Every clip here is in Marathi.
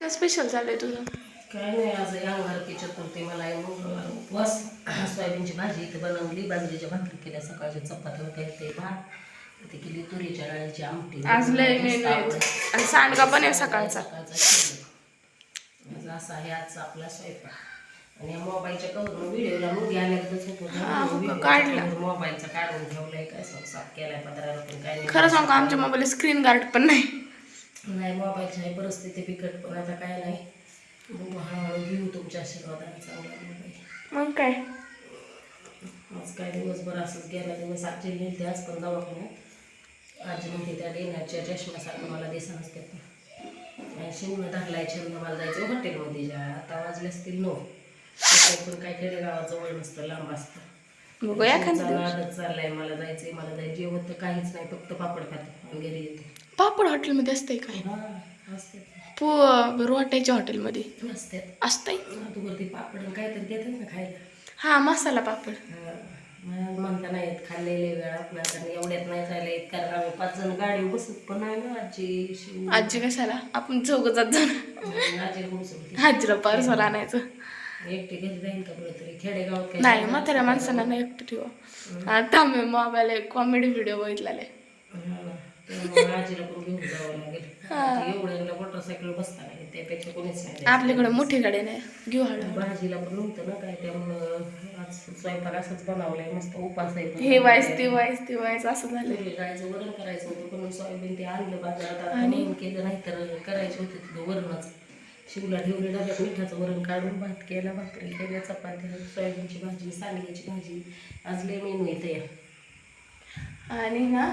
काय स्पेशल झालंय तुझं? काय नाही आज अंगारकी चतुर्थी मला मंगळवार उपवास सोयाबीनची भाजी इथे बनवली बाजरीच्या भाकरी केल्या सकाळच्या चपात्या होत्या ते भात ते केली तुरीच्या डाळीची आमटी. आज लय मेनू. आणि सांडगा पण आहे सकाळचा. सकाळचा शिल्लक. आज असा आहे आजचा आपला स्वयंपाक. आणि या मोबाईलच्या कवरून व्हिडिओला मुली होतो. हा, हो का, काढला. मोबाईलचा काढून ठेवलाय. काय साफ केलाय पण काय नाही. खरं सांगू का, आमच्या मोबाईल स्क्रीन गार्ड पण नाही. नाही मोबाईलची आहे परिस्थिती बिकट पण आता काय नाही. बघू हळूहळू घेऊ तुमच्या आशीर्वादाने चांगला मग काय? आज काय दिवसभर असंच गेला दिवस आजी नेलते आज पण दवाखान्यात. आजी म्हणते त्या डेण्याच्या चष्म्यासारखं मला दिसत असते शिवणं टाकलाय छंद मला जायचं हॉटेलमध्ये. ज्या आता वाजले असतील नो पण काय खेडेगावात जवळ नसतं लांब असतं. नादच चाललाय मला जायचंय मला जायचं जेवण तर काहीच नाही फक्त पापड खाते आणि घरी येते. पापड हॉटेलमध्ये असतंय काय? पु रोट्याच्या हॉटेलमध्ये. असते असतंय. पापड काहीतरी देतात ना खायला. हा मसाला पापड. म्हणता नाही येत खाल्लेले वेळ एवढ्यात नाही जायला येत कारण आम्ही पाच जण गाडी बसत पण नाही ना आजी आजी कशाला? आपण चौघ जात जाण आजी खूप सुटते आजीला पार्सल आणायचं. एकटी घरी का बरं तरी खेडेगावात काही नाही म्हाताऱ्या माणसांना नाही एकटं ठेवा. आता मी मोबाईल कॉमेडी व्हिडिओ बघितलेला आहे. आजीला पण घेऊन जावं लागेल एवढ्याला मोटरसायकल बसता नाही त्यापेक्षा कोणीच नाही. आपल्याकडे मोठी गाडी नाही घेऊ हळू. भाजीला पण नव्हतं ना काय त्यामुळं आज स्वयंपाक असंच बनवलाय मस्त उपास आहे. हे वाईस ते वाईस ते वाईस असं झालं. डाळीचं वरण करायचं होतं पण सोयाबीन ते आणलं बाजारात. म्हणून केलं नाही तर करायचं होतं तिथं वरणच. शिवला ठेवले डब्यात मिठाचं वरण काढून भात केला भाकरी केल्या चपात्या सोयाबीनची भाजी सांडग्याची भाजी. आज लय मेनू येते या आणि ना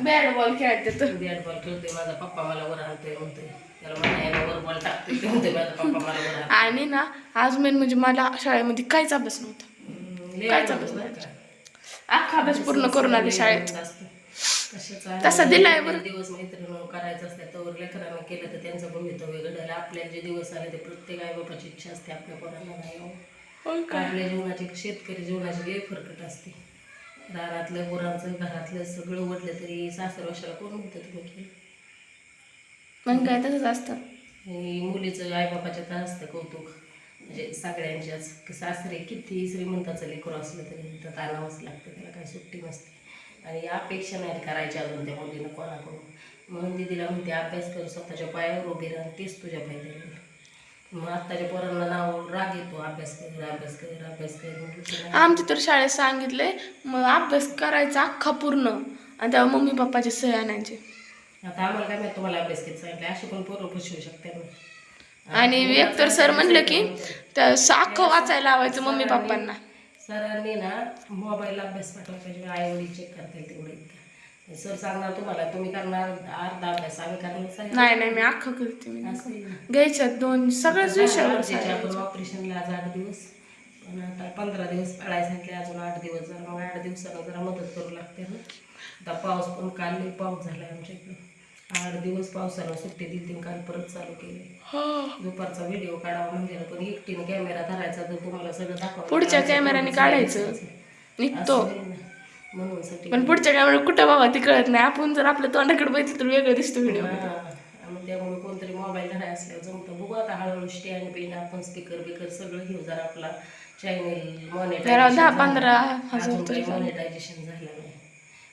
बॅट बॉल खेळते तर बॅट बॉल खेळते माझा पप्पा मला वर आणतोय म्हणतोय. त्याला म्हणायला वर बॉल टाकतोय. ते म्हणतोय माझा पप्पा मला वर आणतोय. आणि ना आज मेन म्हणजे मला शाळेमध्ये काहीच अभ्यास नव्हता. हम्म, लय काय आवडतं चालू बरं का? अख्खा अभ्यास पूर्ण करून आले शाळेत. तसा दिलाय बरं. दिवस मैत्रिणी करायचं असते तर लेकरांना केलं तर त्यांचं भवितव्य घडायला आपल्याला जे दिवस आले ते प्रत्येक आई बापाची इच्छा असते आपल्या पोरांना नाही हो. आपल्या जीवनाची शेतकरी जीवनाची लय फरकट असते. दारातलं पोरांचं घरातलं सगळं ओढलं तरी सासर वर्षाला कोण म्हणतं तुम्ही मग काय तसंच असतं. मुलीचं आईबापाच्या तर असतं कौतुक. म्हणजे सगळ्यांच्याच. की सासरे किती श्रीमंताचं लेकरू असलं तरी तर आणावंच लागतं त्याला काही सुट्टी नसते. आणि अपेक्षा नाही करायच्या अजून त्या मुलीनं कोणाकडून. म्हणून दिदीला म्हणते अभ्यास कर स्वतःच्या पायावर उभी राहा तेच तुझ्या फायद्याला. मग आत्ताच्या पोरांना नाव राग येतो अभ्यास कर अभ्यास कर अभ्यास कर. म्हटलं की नाही. आमच्या तर शाळेत सांगितलंय मग अभ्यास करायचा अख्खा पूर्ण. आणि तेव्हा मम्मी पप्पाचे सही आणायचे. आता आम्हाला काय माहिती तुम्हाला अभ्यास किती सांगितलं असे पण पोरं फसवू शकते ना. आणि एक तर सर म्हणलं की त्या अख्खं वाचायला लावायचं मम्मी पप्पांना. सरांनी ना मोबाईल अभ्यास पाठवला पाहिजे आई वडील चेक करता येईल तेवढं. सर सांगणार तुम्हाला तुम्ही करणार अर्धा अभ्यास आम्ही करणार. नाही नाही मी अख्खं करते मी. घ्यायच्यात दोन सगळ्याच त्याचे आपण ऑपरेशनला आज आठ दिवस. पण आता पंधरा दिवस पाळायला सांगितले अजून आठ दिवस. जरा मग आठ दिवसानं जरा मदत करू लागते ना. आता पाऊस पण काल पाऊस झाला आमच्या इकडं. आठ दिवस पावसानं सुट्टी दिली तीन काल परत चालू केली हो. दुपारचा व्हिडिओ काढावा म्हणजे पण एकटीने कॅमेरा धरायचा तर तुम्हाला सगळं दाखवा पुढच्या कॅमेऱ्याने काढायचं. निघतो. म्हणून पण पुढच्या कॅमेरा कुठं बाबा ती कळत नाही. आपण जर आपल्या तोंडाकडे बघितलं तर वेगळं दिसतो व्हिडिओ त्यामुळे कोणतरी मोबाईल धराय असल्यावर जमतं. बघू आता हळूहळू स्टँड बिन आपण स्पीकर बिकर सगळं घेऊ. जरा आपला चॅनेल जरा दहा पंधरा हजार अजून तरी काही मॉनिटायझेशन झालं नाही.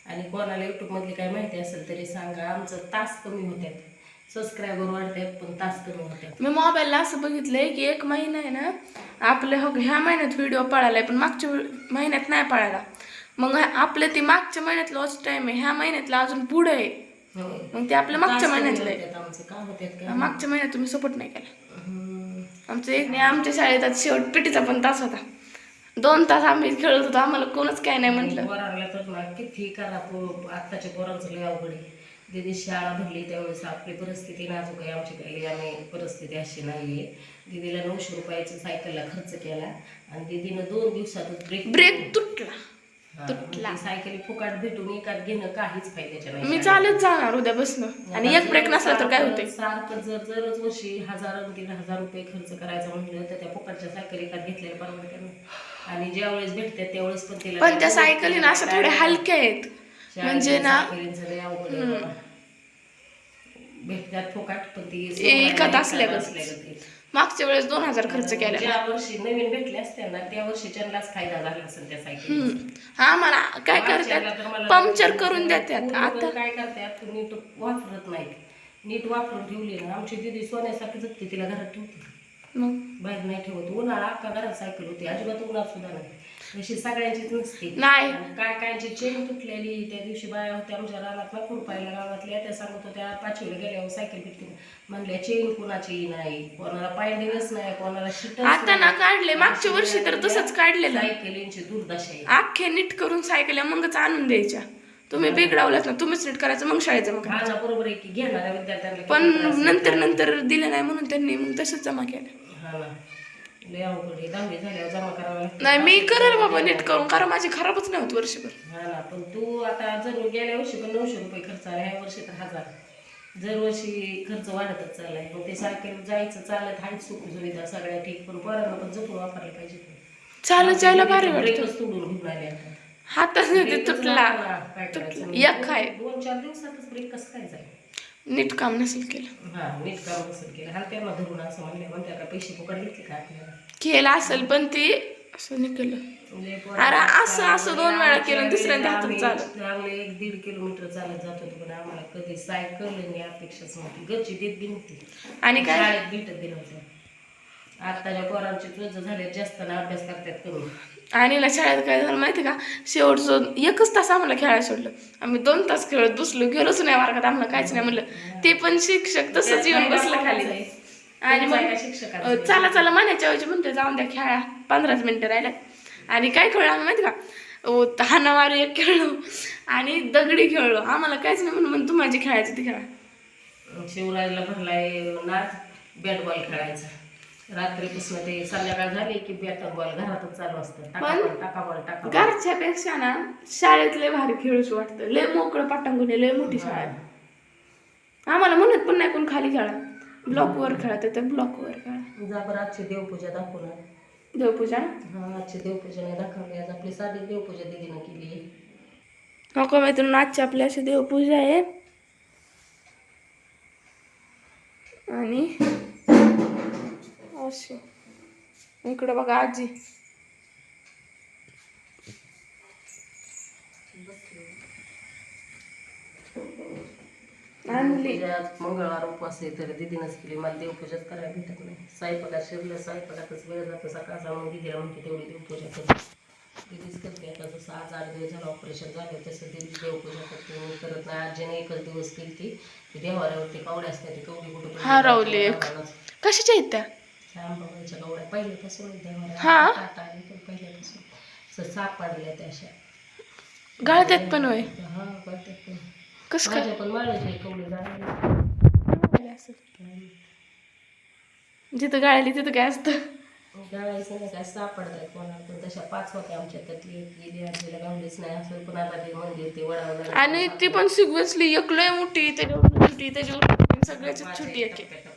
आणि कोणाला युट्यूब मधली काय माहिती असेल तरी सांगा. आमचं तास कमी होत्यात. सबस्क्रायबर वाढतात पण तास कमी होत्यात. मी मोबाईलला असं बघितलंय की एक महिना आहे ना आपले हो ह्या महिन्यात व्हिडिओ पळालाय पण मागच्या महिन्यात नाही पळाला. मग आपलं ते मागच्या महिन्यात लॉस्ट टाइम आहे ह्या महिन्यातला अजून पुढे आहे. होय. मग ते आपल्या मागच्या महिन्यातलं आहे. मागच्या महिन्यात तुम्ही सपोर्ट नाही केला. आमचं एक नाही आमच्या शाळेत आज शेवट पेटीचा पण तास होता. दोन तास आम्ही खेळत होतो आम्हाला कोणच काय नाही म्हटलं. किती करा आत्ताच्या पोरांचं लय अवघड दिदी शाळा भरली त्यावेळेस आपली परिस्थिती नाजूक आहे आमची काही आम्ही परिस्थिती अशी नाही आहे दिदीला नऊशे रुपयाचं सायकलला खर्च केला आणि दिदीनं दोन दिवसातच ब्रेक ब्रेक तुटला. तुटला. सायकली फुकाट भेटून एकात घेणं काहीच फायद्याचं नाही. मी चालत जाणार उद्यापासून आणि एक ब्रेक नसला तर काय होते सारखं जर जरच वर्षी हजार दीड हजार रुपये खर्च करायचा म्हटलं तर त्या फुकटच्या सायकल एकात घेतलेल्या परवडत्या ना. आणि ज्या वेळेस भेटतात त्यावेळेस पण तिला पण त्या सायकली ना अशा थोड्या हलक्या आहेत. म्हणजे ना. भेटतात फुकाट पण ती एकात असल्यागत. मागच्या वेळेस दोन हजार खर्च केला ज्या वर्षी नवीन भेटले असते ना त्या वर्षी त्यांनाच फायदा झाला असेल त्या सायकल हा मला काय करतात? पंक्चर करून देतात. आता काय करतात? नीट वापरत नाहीत. नीट वापरून ठेवली ना आमची दिदी सोन्यासारखी जगते तिला घरात ठेवते. मग? बाहेर नाही ठेवत. उन्हाळा अख्खा घरात सायकल होती. अजिबात उन्हात सुद्धा नाही. अशी सगळ्यांचीच नसते. नाही. काय कायची चेन तुटलेली त्या दिवशी बाया होत्या आमच्या रानात ना खुरपायला गावातल्या त्या सांगत होत्या पाचवीला गेल्यावर सायकल भेटते म्हणल्या चेन कुणाची नाही. कोणाला पायंडीनच नाही कोणाला आता ना काढले मागच्या वर्षी तर तसंच काढलेलं. सायकलींची दुर्दशा आहे. अख्खे नीट करून सायकल्या मगच आणून द्यायच्या. तुम्ही बिघडावलात ना तुम्हीच नीट करायचं मग करायचं हा ना बरोबर आहे की घेणाऱ्या विद्यार्थ्यांना पण किती त्रास आहे. नंतर नंतर दिलं नाही म्हणून त्यांनी मग तसंच जमा केलं. हा. ना लय अवघड आहे. दहावी झाल्यावर जमा करावं लागतं. नाही मी करेल बाबा नीट करून. कारण माझी खराबच नाही होत वर्षभर. हा ना पण तू आता जर गेल्या वर्षी पण नऊशे रुपये खर्च आला ह्या वर्षी तर हजार. दरवर्षी खर्च वाढतच चाललाय. मग ते सायकल जायचं चालत हायच सुख सुविधा सगळ्या ठीक. पण पोरांना पण जपून वापरलं पाहिजे. चालत जायला भारी वाटतं. ब्रेकच तोडून घेऊन आले आता. हातात ते ब्रेकच तुटला? एक आहे दोन चार दिवसातच ब्रेक कसं काय जाईल? नीट काम नसेल केलं. हा नीट काम नसेल केलं. धरून असं म्हणलं का पैसे फुकट घेतले का आपल्याला? केलं असेल पण ते असं नाही केलं. म्हणजे अरे असं असं दोन वेळा केलं आणि हातात आम्ही- चालत. आम्ही एक दीड किलोमीटर चालत जात होतो पण आम्हाला कधी सायकल आणि अपेक्षाच नव्हती घरची देत बी नव्हती. आणि काय? शाळेत भेटत बी नव्हतं. आत्ताच्या पोरांचे तुझं झाले जास्त ना अभ्यास करतात करून आणि ना शाळेत काय झालं माहिती का? शेवटचं एकच तास आम्हाला खेळायला सोडलं. आम्ही दोन तास खेळत बसलो गेलोच नाही वर्गात आम्हाला काहीच नाही म्हणलं. ते पण शिक्षक तसंच येऊन बसलं. खाली आणि मग चला चला म्हणायच्या ऐवजी म्हणते जाऊन द्या खेळा. पंधराच मिनिटं राहिल्या आणि काय खेळलो आम्ही माहिती का? हानामारी एक खेळलो आणि दगडी खेळलो. आम्हाला काहीच नाही म्हणून म्हणून तू माझी खेळायची ती खेळा. शिवराजला भरलाय नाच बॅट बॉल खेळायचा. रात्रीपासून ते संध्याकाळ झाली की बॅट बॉल घरातच चालू असतं. टाका पण- बॉल टाका बॉल टाका बॉल. घरच्यापेक्षा ना शाळेत लय भारी खेळूच वाटतं. लय मोकळं पाटांगून लय मोठी शाळा आहे. आम्हाला म्हणत पण नाही कोण खाली खेळा. ब्लॉकवर खेळा तर ब्लॉकवर खेळा. जा बरं आजची देवपूजा दाखवणार देवपूजा? हा आजची देवपूजा नाही दाखवली. आज आपली साधी देवपूजा दिदीनं केली. आहे नको मैत्रीण आजची आपली अशी देवपूजा आहे. आणि अशी इकडं बघा आजी. आणली. मंगळवार उपवास आहे तर दिदीनंच केली. मला देवपूजाच करायला भेटत नाही. साईपाला शिरलं साईपालातच वेळ जातो. सकाळचा मग दिदीला म्हणते तेवढी देवपूजा कर. दिदीच करते. आता जसं आज आठ दिवस झालं ऑपरेशन झालं तसं दिदी देवपूजा करते. मी करत नाही. आजीने एकच दिवस केली ती. देवाऱ्यावरती कवड्या असतात ती कवडी कुठं हरवली. कशाच्या आहेत त्या? रामबाबाच्या कवड्या पहिल्यापासून हा? पहिल्यापासून. असं साप पाडल्या त्या अशा. गळत्यात पण होय? हा कळतात पण. कसं काय? माझ्या पण माळायचे कवडे जायला जिथं गाळली तिथं काय असतं? गाळायचं नाही काय सापडतात कोणाला पण. तशा पाच होत्या आमच्या त्यातली एक गेली आजीला गावलीच नाही. असं पण आता ते मंदिर ते वडावलं आणि ती पण सिग्वसली एक लय मोठी त्याच्यावर त्याच्यावर छोटी, सगळ्याच्यात छोटी एक आहे.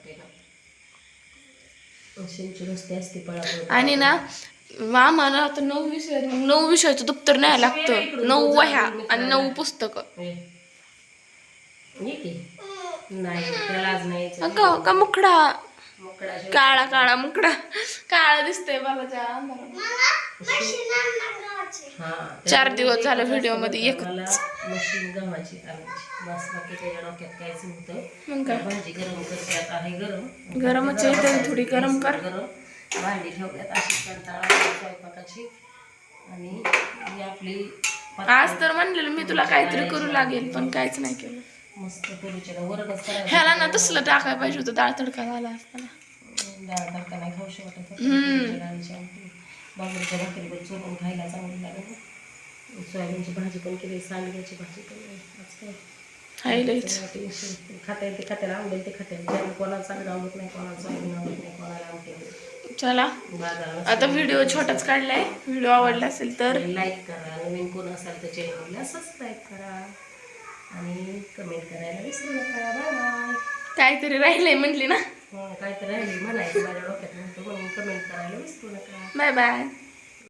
रस्ते असते पळापळ आणि ना आम्हाला आता नऊ विषय नऊ विषयाचं दप्तर न्यायला लागतं. नऊ वह्या आणि नऊ पुस्तकं. ये की. नाही त्याला आज नाही यायचं. का का मुखडा मोकळा शिव- काळा काळा मुखडा काळा दिसतंय बाबाच्या अंधारात. हा चार दिवस झालं व्हिडिओमध्ये एक मशीन गव्हाची आणायची बस बाकी त्याच्या डोक्यात काहीच नव्हतं. भाजी गरम आहे गरम. गरमच आहे तर थोडी गरम कर. गरम. भांडी ठेवल्यात अशी कंटाळा स्वयंपाकाची. आणि आपली आज तर म्हणलेलं मी तुला काहीतरी करू लागेल पण काहीच नाही केलं. मस्त ह्याला ना तसलं टाकायला पाहिजे होतं डाळ तडका झाला असताना डाळ तडका नाही खाऊ शकत बाजरीच्या भाकरी चुरून खायला चांगली लागेल. सोयाबीनची भाजी पण केली सांडग्याची भाजी पण खाता येते खात्याला आवडेल ते खात्याला. कोणाला चांगलं आवडत नाही कोणाला सोयाबीन आवडत नाही कोणाला आवडत चला. आता व्हिडिओ छोटाच काढलाय. व्हिडिओ आवडला असेल तर. लाईक करा. नवीन कोण असाल तर चॅनलला सबस्क्राईब करा. आणि कमेंट करायला विसरू नका. बाय बाय काहीतरी राहिलंय म्हटली ना. हो, काय तर म्हणायचं. माझ्या डोक्यात म्हणतो म्हणून कमेंट करायला विसरू नका. Bye bye